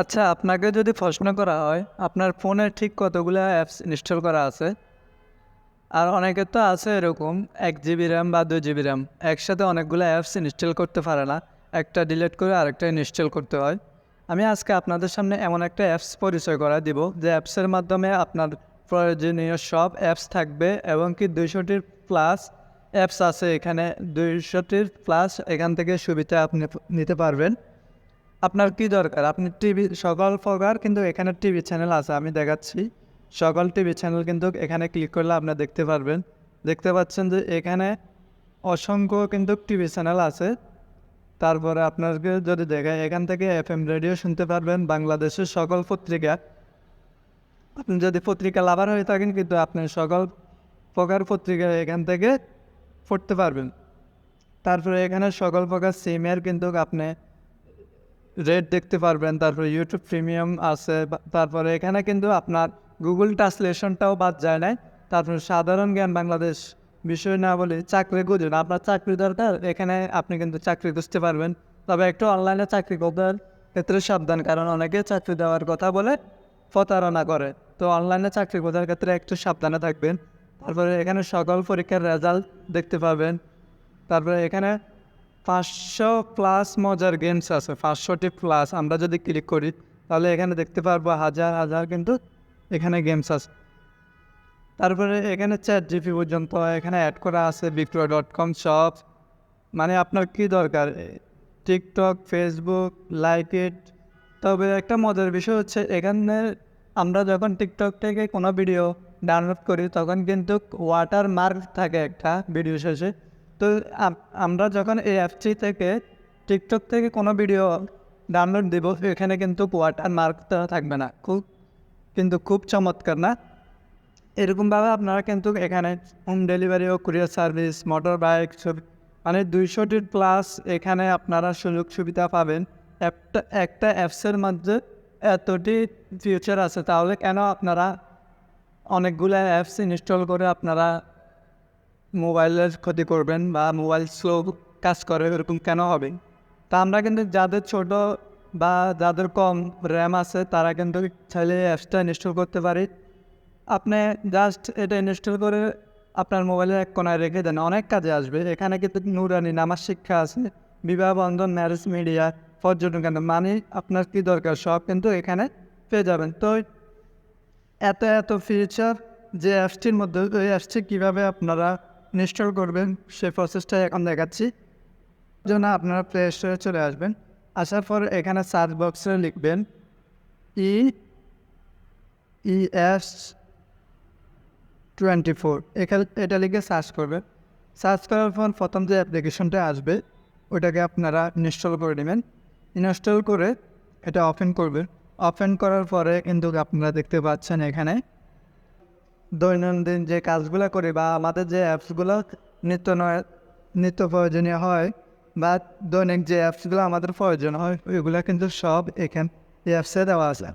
আচ্ছা আপনাকে যদি প্রশ্ন করা হয়, আপনার ফোনে ঠিক কতগুলো অ্যাপস ইনস্টল করা আছে? আর অনেকের তো আছে এরকম, এক জিবি র্যাম বা দুই জিবি র্যাম একসাথে অনেকগুলো অ্যাপস ইনস্টল করতে পারে না, একটা ডিলিট করে আরেকটা ইনস্টল করতে হয়। আমি আজকে আপনাদের সামনে এমন একটা অ্যাপস পরিচয় করা দিব, যে অ্যাপসের মাধ্যমে আপনার প্রয়োজনীয় সব অ্যাপস থাকবে, এবং কি দুইশোটির প্লাস অ্যাপস আছে এখানে, দুইশোটির প্লাস এখান থেকে সুবিধা আপনি নিতে পারবেন। আপনার কি দরকার? আপনি টিভি, সকল প্রকার কিন্তু এখানে টিভি চ্যানেল আছে, আমি দেখাচ্ছি। সকল টিভি চ্যানেল কিন্তু এখানে ক্লিক করলে আপনার দেখতে পারবেন। দেখতে পাচ্ছেন যে এখানে অসংখ্য কিন্তু টিভি চ্যানেল আছে। তারপরে আপনাকে যদি দেখায়, এখান থেকে এফ এম রেডিও শুনতে পারবেন, বাংলাদেশের সকল পত্রিকা। আপনি যদি পত্রিকা লাভার হয়ে থাকেন, কিন্তু আপনি সকল প্রকার পত্রিকা এখান থেকে পড়তে পারবেন। তারপরে এখানে সকল প্রকার সিমের কিন্তু আপনি রেট দেখতে পারবেন, তারপরে ইউটিউব প্রিমিয়াম আছে তারপরে এখানে কিন্তু আপনার গুগল ট্রান্সলেশনটাও বাদ যায় নাই। তারপরে সাধারণ জ্ঞান বাংলাদেশ বিষয় না বলে চাকরি খুঁজুন। আপনার চাকরি দরকার, এখানে আপনি কিন্তু চাকরি খুঁজতে পারবেন। তবে একটু অনলাইনে চাকরি করার ক্ষেত্রে সাবধান, কারণ অনেকে চাকরি দেওয়ার কথা বলে প্রতারণা করে। তো অনলাইনে চাকরি খোঁজার ক্ষেত্রে একটু সাবধানে থাকবেন। তারপরে এখানে সকল পরীক্ষার রেজাল্ট দেখতে পাবেন। তারপরে এখানে পাঁচশো প্লাস মজার গেমস আছে, পাঁচশোটি প্লাস আমরা যদি ক্লিক করি, তাহলে এখানে দেখতে পারব হাজার হাজার কিন্তু এখানে গেমস আছে। তারপরে এখানে চ্যাট জিপি পর্যন্ত এখানে অ্যাড করা আছে বিক্রয় ডট কম শপ মানে আপনার কী দরকার? টিকটক ফেসবুক লাইক ইট তবে একটা মজার বিষয় হচ্ছে, এখানে আমরা যখন টিকটক থেকে কোনো ভিডিও ডাউনলোড করি, তখন কিন্তু ওয়াটার মার্ক থাকে একটা ভিডিও শেষে। তো আমরা যখন এই অ্যাপটি থেকে টিকটক থেকে কোনো ভিডিও ডাউনলোড দেবো এখানে কিন্তু ওয়াটার মার্কটা থাকবে না। খুব, কিন্তু খুব চমৎকার না? এরকমভাবে আপনারা কিন্তু এখানে হোম ডেলিভারি ও কুরিয়ার সার্ভিস মোটর বাইক সব মানে দুইশোটির প্লাস এখানে আপনারা সুযোগ সুবিধা পাবেন। একটা একটা অ্যাপসের মধ্যে এতটি ফিউচার আছে, তাহলে কেন আপনারা অনেকগুলো অ্যাপস ইনস্টল করে আপনারা মোবাইলের ক্ষতি করবেন বা মোবাইল স্লো কাজ করে এরকম কেন হবে? তা আমরা কিন্তু যাদের ছোট বা যাদের কম র্যাম আছে, তারা কিন্তু চাইলে অ্যাপসটা ইনস্টল করতে পারি। আপনি জাস্ট এটা ইনস্টল করে আপনার মোবাইলের এক কোনায় রেখে দেন। অনেক কাজে আসবে। এখানে কিন্তু নুরানি, নামাজ শিক্ষা আছে, বিবাহ বন্ধন ম্যারেজ মিডিয়া পর্যটন কেন্দ্র মানে আপনার কী দরকার? সব কিন্তু এখানে পেয়ে যাবেন। তো এত এত ফিচার যে অ্যাপসটির মধ্যে ওই অ্যাপসটি কীভাবে আপনারা ইনস্টল করবেন, সেই প্রসেসটা এখন দেখাচ্ছি। জন্য আপনারা প্লে স্টোরে চলে আসবেন। আসার পর এখানে সার্চ বক্সে লিখবেন ই ইএস টোয়েন্টি ফোর এখানে, এটা লিখে সার্চ করবেন। সার্চ করার পর প্রথম যে অ্যাপ্লিকেশনটা আসবে, ওটাকে আপনারা ইনস্টল করে নেবেন। ইনস্টল করে এটা ওপেন করবেন। ওপেন করার পরে কিন্তু আপনারা দেখতে পাচ্ছেন এখানে দৈনন্দিন যে কাজগুলো করি বা আমাদের যে অ্যাপসগুলো নিত্য নয়, নিত্য প্রয়োজনীয় হয় বা দৈনিক যে অ্যাপসগুলো আমাদের প্রয়োজন হয়, ওইগুলো কিন্তু সব এখান অ্যাপসে দেওয়া আছে।